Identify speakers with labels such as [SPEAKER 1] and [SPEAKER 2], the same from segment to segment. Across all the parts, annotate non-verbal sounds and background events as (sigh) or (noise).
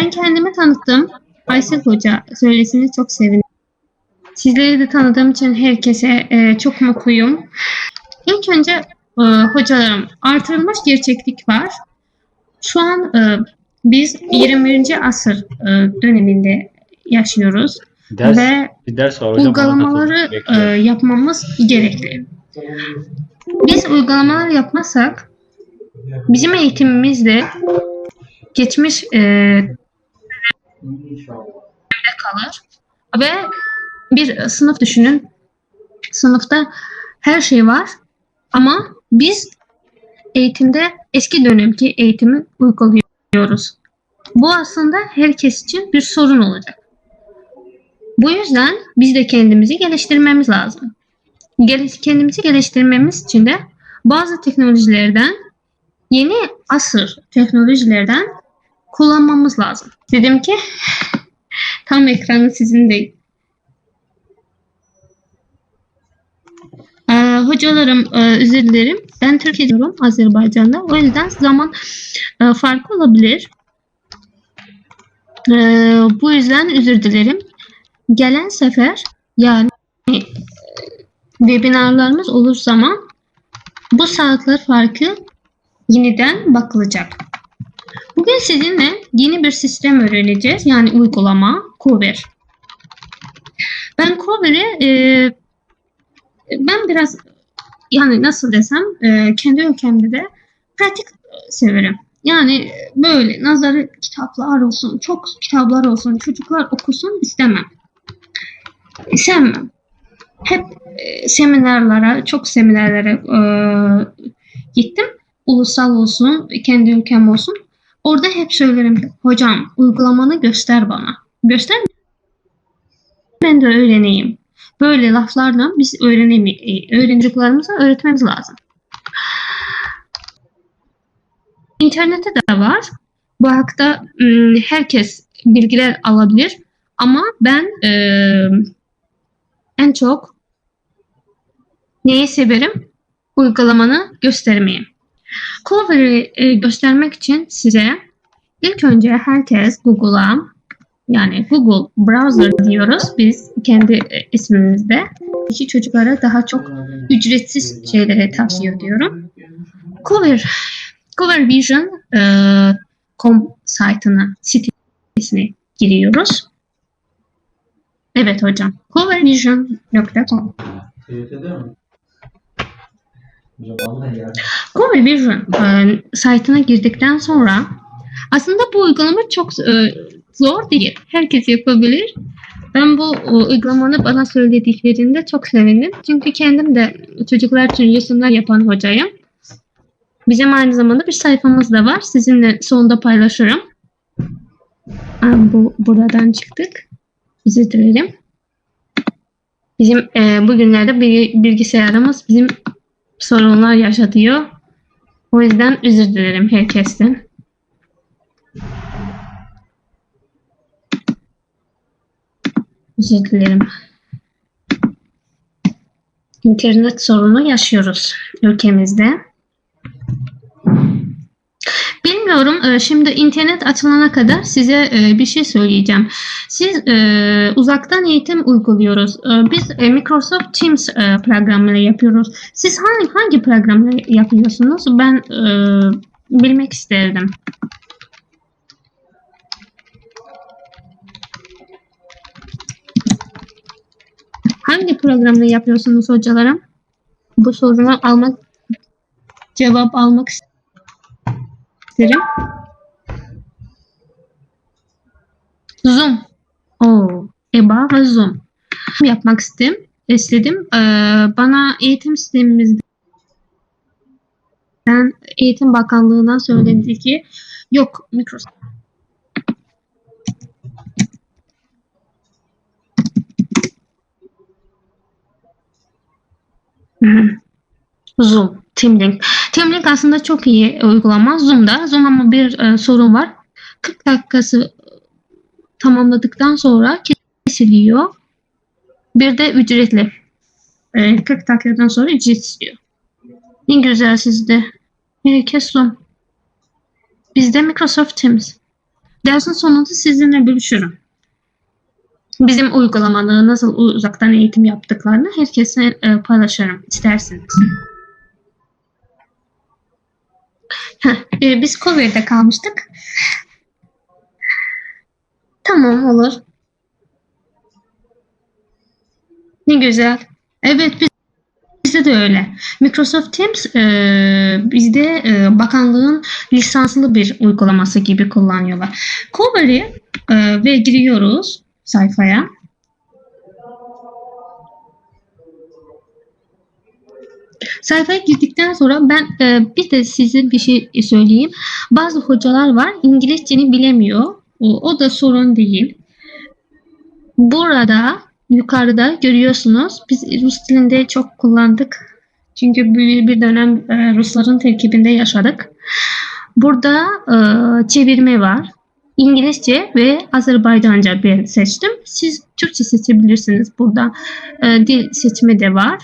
[SPEAKER 1] Ben kendimi tanıttım. Aysel Hoca söylesini çok sevindim. Sizleri de tanıdığım için herkese e, çok mutluyum. İlk önce e, hocalarım artırılmış gerçeklik var. Şu an e, biz 21. asır e, döneminde yaşıyoruz
[SPEAKER 2] Ders,
[SPEAKER 1] ve
[SPEAKER 2] bir ders var
[SPEAKER 1] uygulamaları e, yapmamız gerekli. Biz uygulamalar yapmazsak bizim eğitimimizde geçmiş e, kalır ve bir sınıf düşünün. Sınıfta her şey var ama biz eğitimde eski dönemki eğitimi uyguluyoruz. Bu aslında herkes için bir sorun olacak. Bu yüzden biz de kendimizi geliştirmemiz lazım. Kendimizi geliştirmemiz için de bazı teknolojilerden yeni asır teknolojilerden kullanmamız lazım. Dedim ki tam ekranı sizin de Ee, hocalarım e, özür dilerim. Ben Türkiye diyorum Azerbaycan'da. O yüzden zaman e, farkı olabilir. E, bu yüzden özür dilerim. Gelen sefer yani e, webinarlarımız olur zaman bu saatler farkı yeniden bakılacak. Bugün sizinle yeni bir sistem öğreneceğiz. Yani uygulama, Cover. Ben Cover'i e, ben biraz yani nasıl desem e, kendi ülkemde de pratik severim. Yani böyle nazarı kitaplar olsun, çok kitaplar olsun, çocuklar okusun istemem. Sevmem. Hep e, seminerlara, çok seminerlere e, gittim. Ulusal olsun, kendi ülkem olsun. Orada hep söylerim hocam uygulamanı göster bana. Göster ben de öğreneyim. Böyle laflarla biz öğrenemi öğrenciklerimize öğretmemiz lazım. İnternette de var. Bu hakta ım, herkes bilgiler alabilir. Ama ben e, en çok neyi severim? Uygulamanı göstermeyi. Cover'ı e, göstermek için size ilk önce herkes Google'a yani Google Browser diyoruz biz kendi e, ismimizde. İki çocuklara daha çok ücretsiz şeyleri tavsiye ediyorum. Cover, Cover Vision e, com saytına, sitesine giriyoruz. Evet hocam. covervision.com Cover Vision e, saytına girdikten sonra aslında bu uygulama çok e, zor değil. Herkes yapabilir. Ben bu uygulamanı bana söylediklerinde çok sevindim. Çünkü kendim de çocuklar için resimler yapan hocayım. Bizim aynı zamanda bir sayfamız da var. Sizinle sonunda paylaşırım. Aa, Bu buradan çıktık. Özür dilerim. Bizim e, bugünlerde bilgisayarımız bizim sorunlar yaşatıyor. O yüzden özür dilerim herkesten. Özür dilerim. İnternet sorunu yaşıyoruz ülkemizde. Bilmiyorum. e, Şimdi internet açılana kadar size e, bir şey söyleyeceğim. Siz e, uzaktan eğitim uyguluyoruz. E, Biz e, Microsoft Teams programını yapıyoruz. Siz hangi hangi programı yapıyorsunuz? Ben bilmek isterdim. Hangi programla yapıyorsunuz hocalarım? Bu sorunu almak cevap almak isterim. Zoom. Oo, EBA ve Zoom. Yapmak istedim. istedim. Ee, bana eğitim sistemimizden Eğitim Bakanlığı'ndan söylendi ki yok Microsoft Hı. Zoom, Teamlink. Teamlink aslında çok iyi uygulama. Zoom'da. Zoom ama bir e, sorun var. 40 dakikası tamamladıktan sonra kesiliyor. Bir de ücretli. E, 40 dakikadan sonra ücret istiyor. Ne güzel sizde. Herkes Zoom. Bizde Microsoft Teams. Dersin sonunda sizinle bölüşürüm. Bizim uygulamaları nasıl uzaktan eğitim yaptıklarını herkese e, paylaşırım isterseniz. E, biz Cover'de kalmıştık. Tamam olur. Ne güzel. Evet biz Bizde de öyle. Microsoft Teams e, bizde e, bakanlığın lisanslı bir uygulaması gibi kullanıyorlar. Cover'i e, ve giriyoruz sayfaya. Sayfaya girdikten sonra ben e, bir de size bir şey söyleyeyim. Bazı hocalar var İngilizceni bilemiyor. O, o da sorun değil. Burada yukarıda görüyorsunuz. Biz Rus dilinde çok kullandık. Çünkü bir, bir dönem e, Rusların terkibinde yaşadık. Burada e, çevirme var. İngilizce ve Azerbaycanca ben seçtim. Siz Türkçe seçebilirsiniz. Burada e, dil seçimi de var.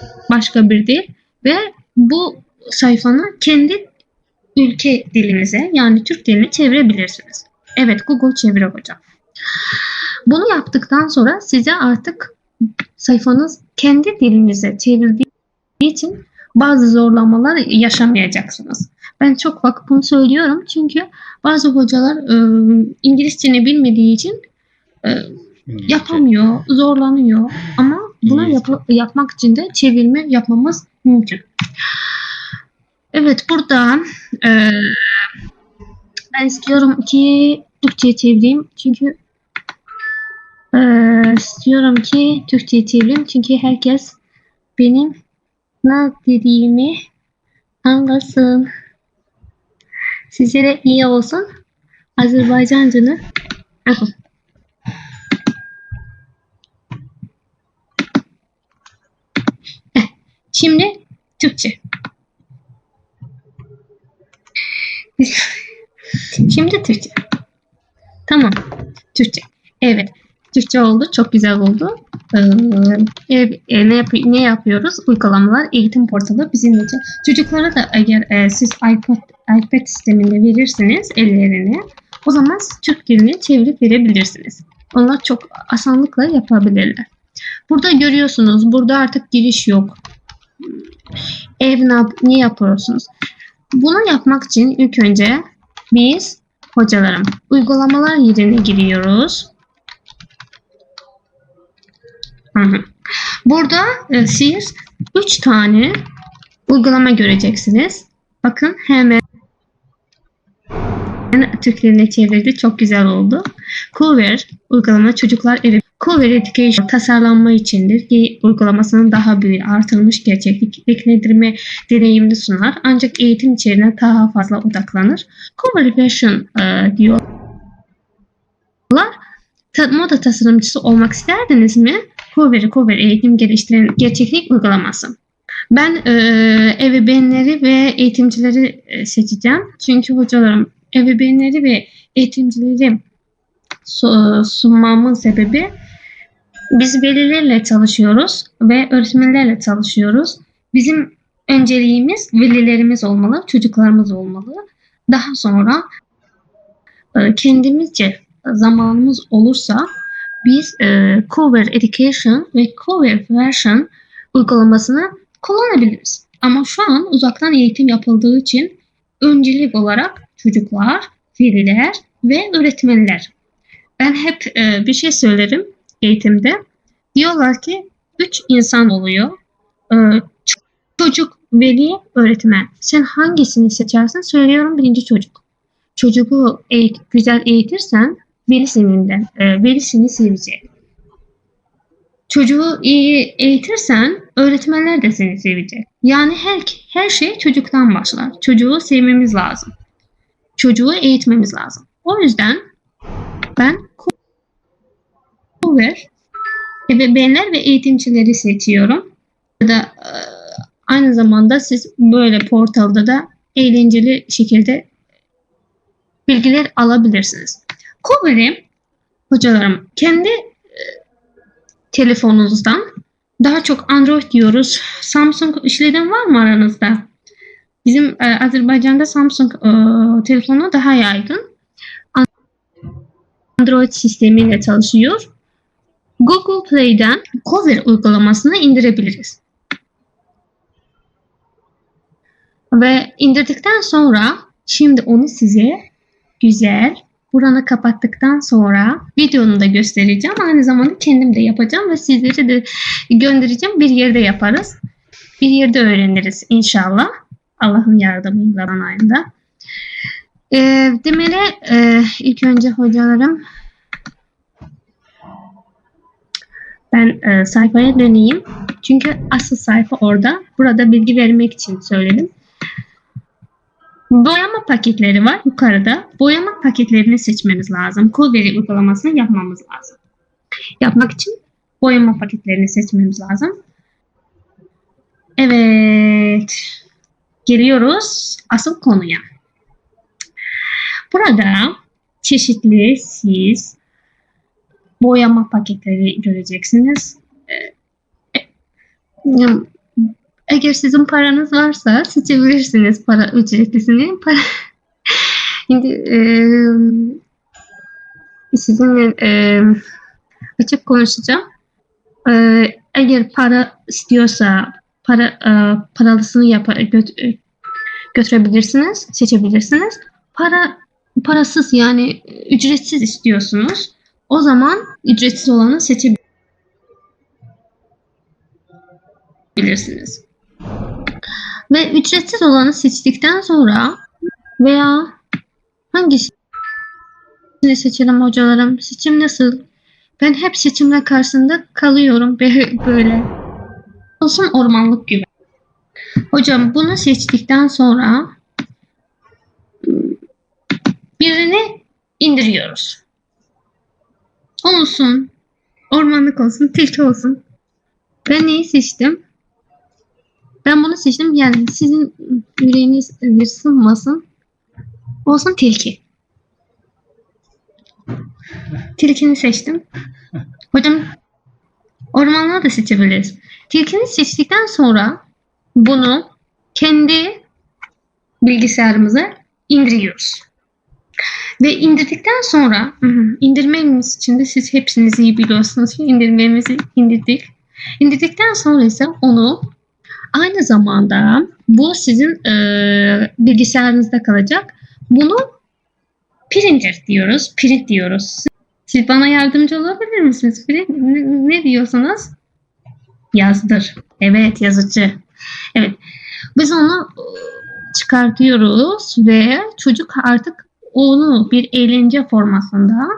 [SPEAKER 1] Hmm. Başka bir dil. Ve bu sayfanı kendi ülke dilinize yani Türk diline çevirebilirsiniz. Evet Google çeviri hocam. Bunu yaptıktan sonra size artık sayfanız kendi dilinize çevirdiği için bazı zorlamalar yaşamayacaksınız. Ben çok vakit bunu söylüyorum çünkü bazı hocalar e, İngilizceni bilmediği için e, yapamıyor, zorlanıyor. Ama bunu yap- yapmak için de çevirme yapmamız mümkün. Evet burada e, ben istiyorum ki Türkçe çevireyim çünkü e, istiyorum ki Türkçe çevireyim çünkü herkes benim ne dediğimi anlasın. Sizlere iyi olsun. Azerbaycancını Heh, Şimdi Türkçe. Şimdi Türkçe. Tamam. Türkçe. Evet. Türkçe oldu. Çok güzel oldu. Ee, e, ne, yap- ne yapıyoruz? Uygulamalar eğitim portalı bizim için. Çocuklara da eğer e, siz iPad, iPad sisteminde verirseniz ellerine o zaman Türk dilini çevirip verebilirsiniz. Onlar çok asanlıkla yapabilirler. Burada görüyorsunuz. Burada artık giriş yok. Ev ne, ne yapıyorsunuz? Bunu yapmak için ilk önce biz hocalarım uygulamalar yerine giriyoruz. Burada e, siz 3 tane uygulama göreceksiniz. Bakın hemen Türklerine çevirdi. Çok güzel oldu. Cover uygulama çocuklar evi. Cover Education tasarlanma içindir. Ge- Uygulamasının daha büyük artırılmış gerçeklik ekledirme deneyimini sunar. Ancak eğitim içeriğine daha fazla odaklanır. Cover Version e, diyorlar. Moda tasarımcısı olmak isterdiniz mi? Cover Cover eğitim geliştiren gerçeklik uygulaması. Ben e, ebeveynleri ve eğitimcileri e, seçeceğim. Çünkü hocalarım ebeveynleri ve eğitimcileri su- sunmamın sebebi biz velilerle çalışıyoruz ve öğretmenlerle çalışıyoruz. Bizim önceliğimiz velilerimiz olmalı, çocuklarımız olmalı. Daha sonra e, kendimizce zamanımız olursa biz e, Cover Education ve Cover Version uygulamasını kullanabiliriz. Ama şu an uzaktan eğitim yapıldığı için öncelik olarak çocuklar, veliler ve öğretmenler. Ben hep e, bir şey söylerim eğitimde. Diyorlar ki üç insan oluyor. E, ç- çocuk, veli, öğretmen. Sen hangisini seçersin? Söylüyorum birinci çocuk. Çocuğu eğit, güzel eğitirsen velisinin de e, velisini sevecek. Çocuğu iyi eğitirsen öğretmenler de seni sevecek. Yani her her şey çocuktan başlar. Çocuğu sevmemiz lazım. Çocuğu eğitmemiz lazım. O yüzden ben Cover ebeveynler ve eğitimcileri seçiyorum. Ya da e, aynı zamanda siz böyle portalda da eğlenceli şekilde bilgiler alabilirsiniz. Cover'i hocalarım kendi e, telefonunuzdan daha çok Android diyoruz. Samsung işleden var mı aranızda? Bizim e, Azerbaycan'da Samsung e, telefonu daha yaygın. Android sistemiyle çalışıyor. Google Play'den Cover uygulamasını indirebiliriz. Ve indirdikten sonra şimdi onu size güzel buranı kapattıktan sonra videonu da göstereceğim. Aynı zamanda kendim de yapacağım ve sizlere de göndereceğim. Bir yerde yaparız. Bir yerde öğreniriz inşallah. Allah'ın yardımıyla ayında. Ee, demeli e, ilk önce hocalarım ben e, sayfaya döneyim. Çünkü asıl sayfa orada. Burada bilgi vermek için söyledim. Boyama paketleri var yukarıda. Boyama paketlerini seçmemiz lazım. Coolberry uygulamasını yapmamız lazım. Yapmak için boyama paketlerini seçmemiz lazım. Evet. Geliyoruz asıl konuya. Burada çeşitli siz boyama paketleri göreceksiniz. Ee, e, eğer sizin paranız varsa seçebilirsiniz para ücretlisini. Para... (laughs) Şimdi e, sizinle e, açık konuşacağım. E, eğer para istiyorsa para e, paralısını yapar göt, e, götürebilirsiniz, seçebilirsiniz. Para parasız yani ücretsiz istiyorsunuz. O zaman ücretsiz olanı seçebilirsiniz. Ve ücretsiz olanı seçtikten sonra veya hangisini seçelim hocalarım? Seçim nasıl? Ben hep seçimler karşısında kalıyorum böyle. Olsun ormanlık güven. Hocam bunu seçtikten sonra birini indiriyoruz. Olsun. Ormanlık olsun, tilki olsun. Ben neyi seçtim? Ben bunu seçtim. Yani sizin yüreğiniz bir sınmasın. Olsun tilki. Tilkini seçtim. Hocam ormanlığı da seçebiliriz. Tilkini seçtikten sonra bunu kendi bilgisayarımıza indiriyoruz. Ve indirdikten sonra indirmemiz için de siz hepsiniz iyi biliyorsunuz ki indirmemizi indirdik. İndirdikten sonra ise onu aynı zamanda bu sizin e, bilgisayarınızda kalacak. Bunu printer diyoruz. Print diyoruz. Siz bana yardımcı olabilir misiniz? Print, ne, ne diyorsunuz? Yazdır. Evet yazıcı. Evet. Biz onu çıkartıyoruz ve çocuk artık onu bir eğlence formasında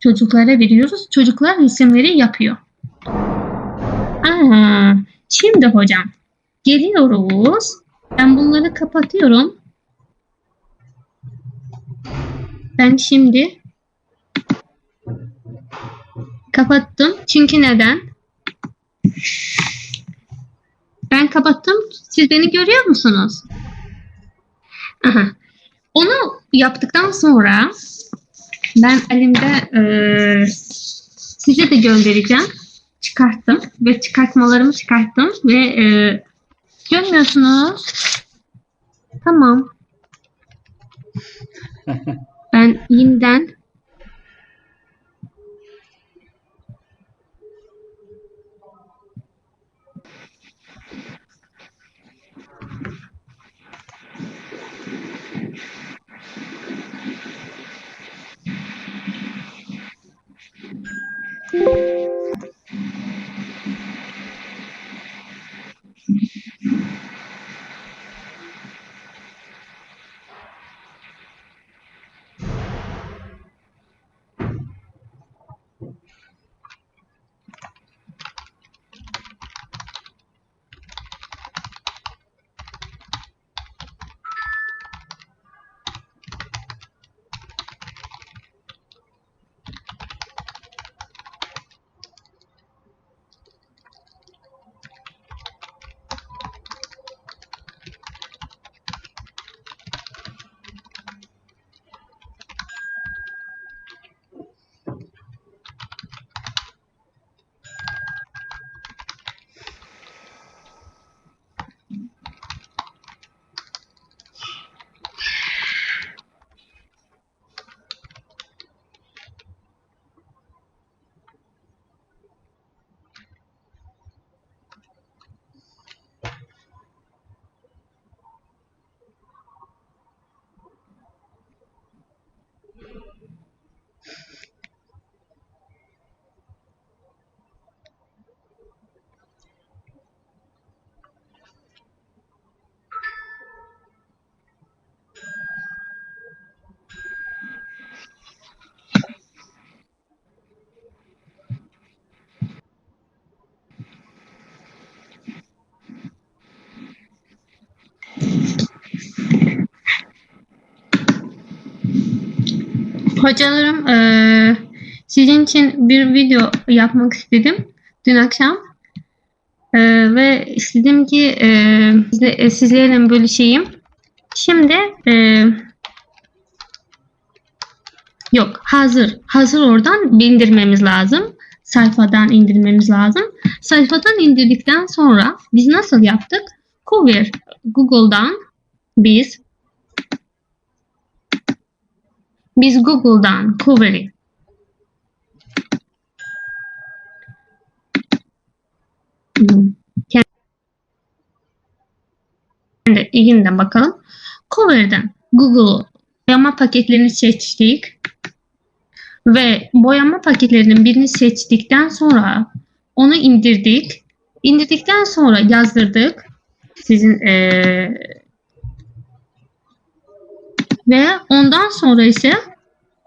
[SPEAKER 1] çocuklara veriyoruz. Çocuklar resimleri yapıyor. Aa, şimdi hocam geliyoruz. Ben bunları kapatıyorum. Ben şimdi kapattım. Çünkü neden? Ben kapattım. Siz beni görüyor musunuz? Aha. Onu yaptıktan sonra ben elimde e, size de göndereceğim. Çıkarttım ve çıkartmalarımı çıkarttım ve e, görmüyorsunuz. Tamam. (laughs) Ben yeniden Thank (laughs) you. Hocalarım eee, sizin için bir video yapmak istedim dün akşam. Eee, ve istedim ki eee, sizle, e, sizlerle bölüşeyim. Şimdi eee, yok hazır. Hazır oradan indirmemiz lazım. Sayfadan indirmemiz lazım. Sayfadan indirdikten sonra biz nasıl yaptık? Cover Google'dan biz biz Google'dan Hmm. kendi ilginden bakalım. Cover'dan Google boyama paketlerini seçtik. Ve boyama paketlerinin birini seçtikten sonra onu indirdik. İndirdikten sonra yazdırdık. Sizin eee, ve ondan sonra ise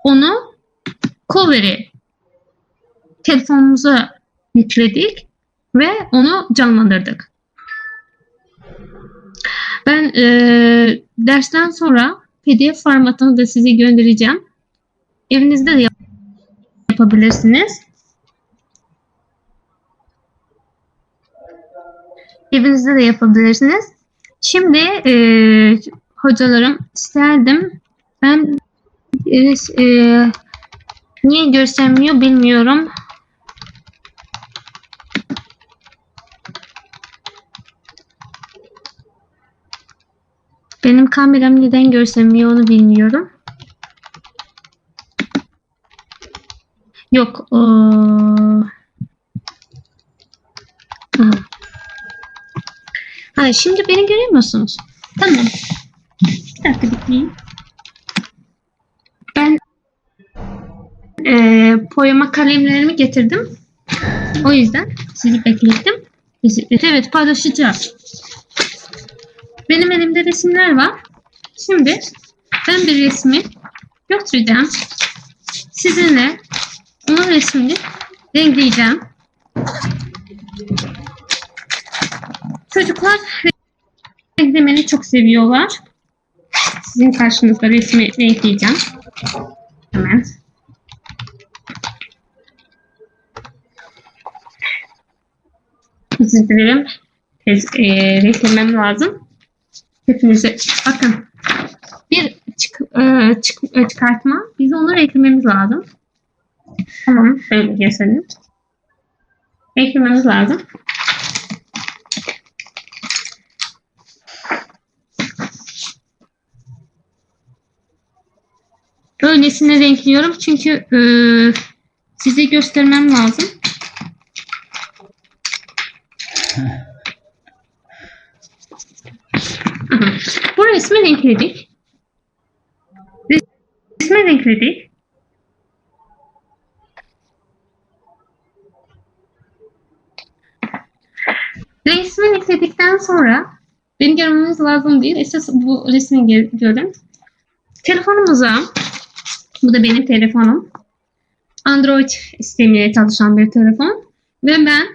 [SPEAKER 1] onu cover'i telefonumuza yükledik ve onu canlandırdık. Ben eee, dersten sonra PDF formatını da size göndereceğim. Evinizde de yap- yapabilirsiniz. Evinizde de yapabilirsiniz. Şimdi eee, hocalarım isterdim. Ben eee, eee, niye göstermiyor bilmiyorum. Benim kameram neden göstermiyor onu bilmiyorum. Yok. aha. Ha, şimdi beni görüyor musunuz? Tamam. Bir dakika bekleyin. Ben eee poema kalemlerimi getirdim. O yüzden sizi beklettim. Evet paylaşacağız. Benim elimde resimler var. Şimdi ben bir resmi götüreceğim. Sizinle onun resmini renkleyeceğim. Çocuklar renklemeni çok seviyorlar. Sizin karşınızda resmi renkleyeceğim. Hemen. Özür dilerim. Tez, e, renklemem lazım. Hepinize bakın. Bir çık, e, çık, e, çıkartma. Biz onu renklememiz lazım. Tamam. Böyle gösterelim. Eklememiz lazım. Öylesine renkliyorum çünkü e, size göstermem lazım. Aha. (laughs) Bu resmi renkledik. Resmi renkledik. Resmi ekledikten sonra beni görmeniz lazım değil. Esas bu resmi gö- görün. Telefonumuza bu da benim telefonum. Android sistemiyle çalışan bir telefon. Ve ben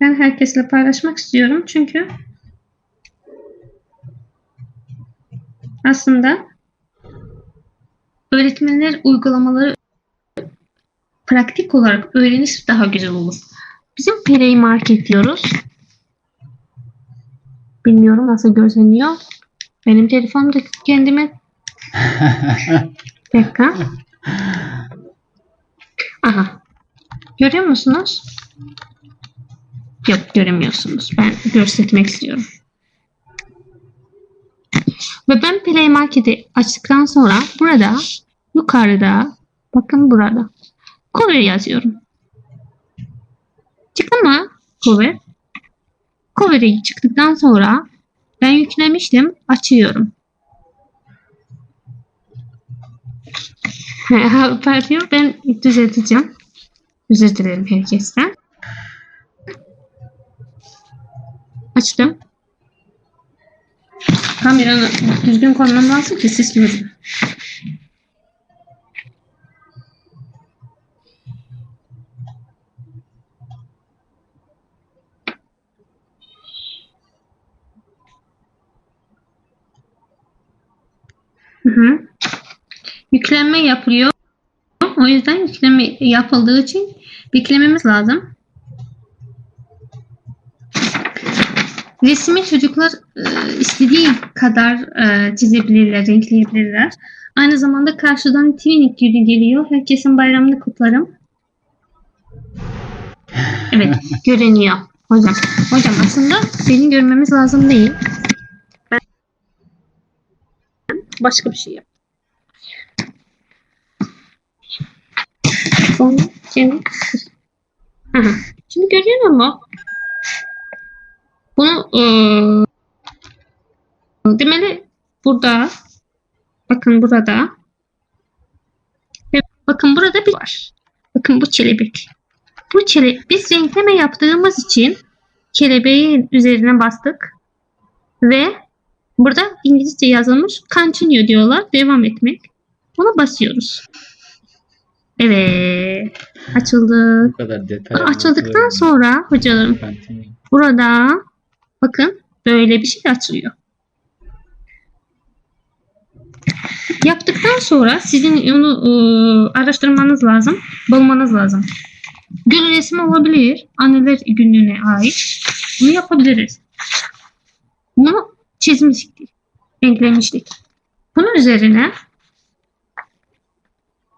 [SPEAKER 1] ben herkesle paylaşmak istiyorum. Çünkü aslında öğretmenler uygulamaları pratik olarak öğrenirse daha güzel olur. Bizim Play Market diyoruz. Bilmiyorum nasıl gözleniyor. Benim telefonumda kendime (laughs) bir dakika. Aha. Görüyor musunuz? Yok göremiyorsunuz. Ben göstermek istiyorum. Ve ben Play Market'i açtıktan sonra burada yukarıda bakın burada cover yazıyorum. Çıktı mı cover? Cover'e çıktıktan sonra ben yüklemiştim. Açıyorum. Pardon ben düzelteceğim. Özür dilerim herkesten. Açtım. Kameranı düzgün lazım ki siz görün. Hı. Yüklenme yapılıyor. O yüzden yükleme yapıldığı için beklememiz lazım. Resmi çocuklar e, istediği kadar e, çizebilirler, renkleyebilirler. Aynı zamanda karşıdan Twinik günü geliyor. Herkesin bayramını kutlarım. Evet, (laughs) görünüyor hocam. Hocam aslında beni görmemiz lazım değil. Ben başka bir şey yap. Sonra şimdi Hı hı. Şimdi görüyor musun? Bunu eee demeli burada bakın burada bakın burada bir var. Bakın bu kelebek. Bu çele biz renkleme yaptığımız için kelebeğin üzerine bastık ve burada İngilizce yazılmış continue diyorlar. Devam etmek. Buna basıyoruz. Evet. Açıldı.
[SPEAKER 2] Bu kadar detay.
[SPEAKER 1] Açıldıktan sonra hocalarım
[SPEAKER 2] Continue.
[SPEAKER 1] burada bakın böyle bir şey açılıyor. Yaptıktan sonra sizin onu e, araştırmanız lazım, bulmanız lazım. Gül resmi olabilir, anneler günlüğüne ait. Bunu yapabiliriz. Çizmiştik, renklemiştik. Bunun üzerine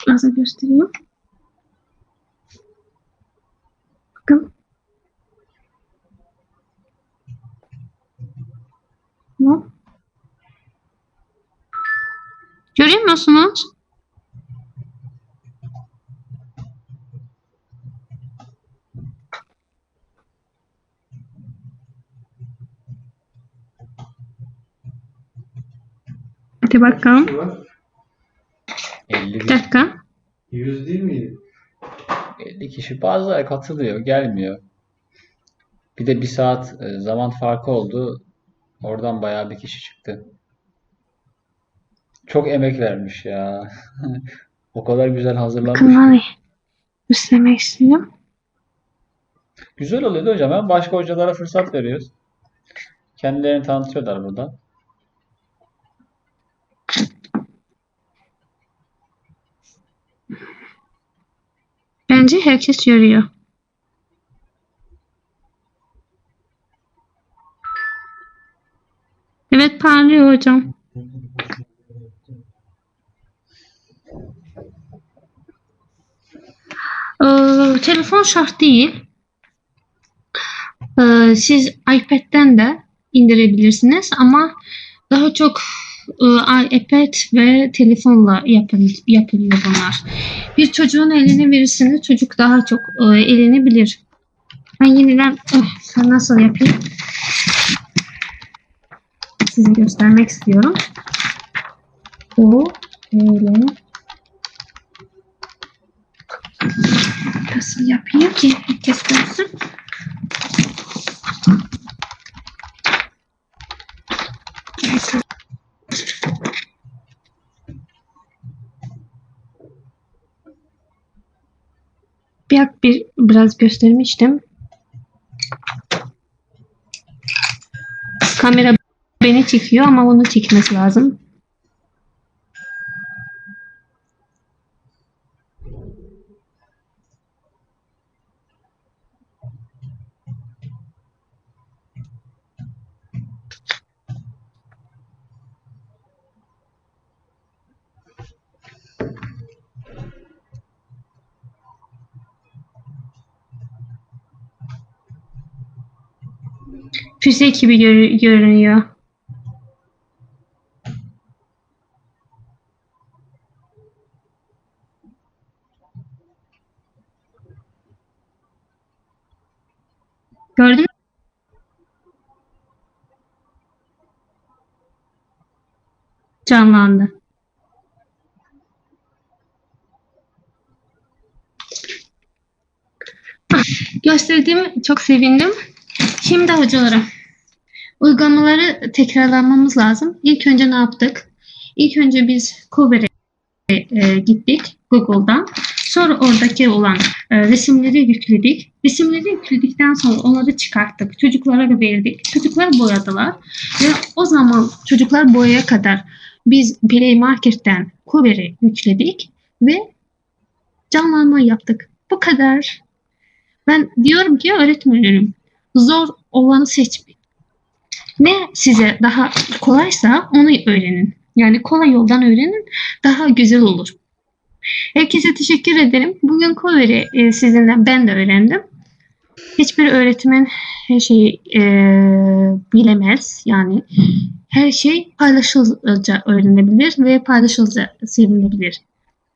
[SPEAKER 1] nasıl göstereyim? Bakın. Görüyor musunuz? Hadi bakalım.
[SPEAKER 3] Şu var.
[SPEAKER 2] 50,
[SPEAKER 1] Bir dakika.
[SPEAKER 3] 100 değil miydi?
[SPEAKER 2] 50 kişi bazıları katılıyor, gelmiyor. Bir de bir saat e, zaman farkı oldu. Oradan bayağı bir kişi çıktı. Çok emek vermiş ya. (laughs) O kadar güzel hazırlanmış.
[SPEAKER 1] Bakın hani göstermek istiyorum.
[SPEAKER 2] Güzel oluyordu hocam. Hem başka hocalara fırsat veriyoruz. Kendilerini tanıtıyorlar burada.
[SPEAKER 1] Bence herkes görüyor. Evet parlıyor hocam. Ee, telefon şart değil. Ee, siz iPad'den de indirebilirsiniz ama daha çok iPad ve telefonla yapıl- yapılıyor bunlar. Bir çocuğun eline verirseniz çocuk daha çok e, elini bilir. Ben yeniden eh, nasıl yapayım? Size göstermek istiyorum. O böyle nasıl yapayım ki herkes görsün? Bir, bir biraz göstermiştim. Kamera beni çekiyor ama onu çekmesi lazım. Füze gibi gör- görünüyor. Gördün mü? Canlandı. Ah, Gösterdiğim çok sevindim. Şimdi hocalarım. Uygulamaları tekrarlamamız lazım. İlk önce ne yaptık? İlk önce biz Cover'e e, gittik Google'dan. Sonra oradaki olan e, resimleri yükledik. Resimleri yükledikten sonra onları çıkarttık. Çocuklara da verdik. Çocuklar boyadılar. Ve o zaman çocuklar boyaya kadar biz Play Market'ten Cover'i yükledik ve canlanma yaptık. Bu kadar. Ben diyorum ki öğretmenlerim zor olanı seçmeyin. Ne size daha kolaysa onu öğrenin. Yani kolay yoldan öğrenin daha güzel olur. Herkese teşekkür ederim. Bugün Cover'i e, sizinle ben de öğrendim. Hiçbir öğretmen her şeyi e, bilemez. Yani her şey paylaşılınca öğrenebilir ve paylaşılınca sevinilebilir.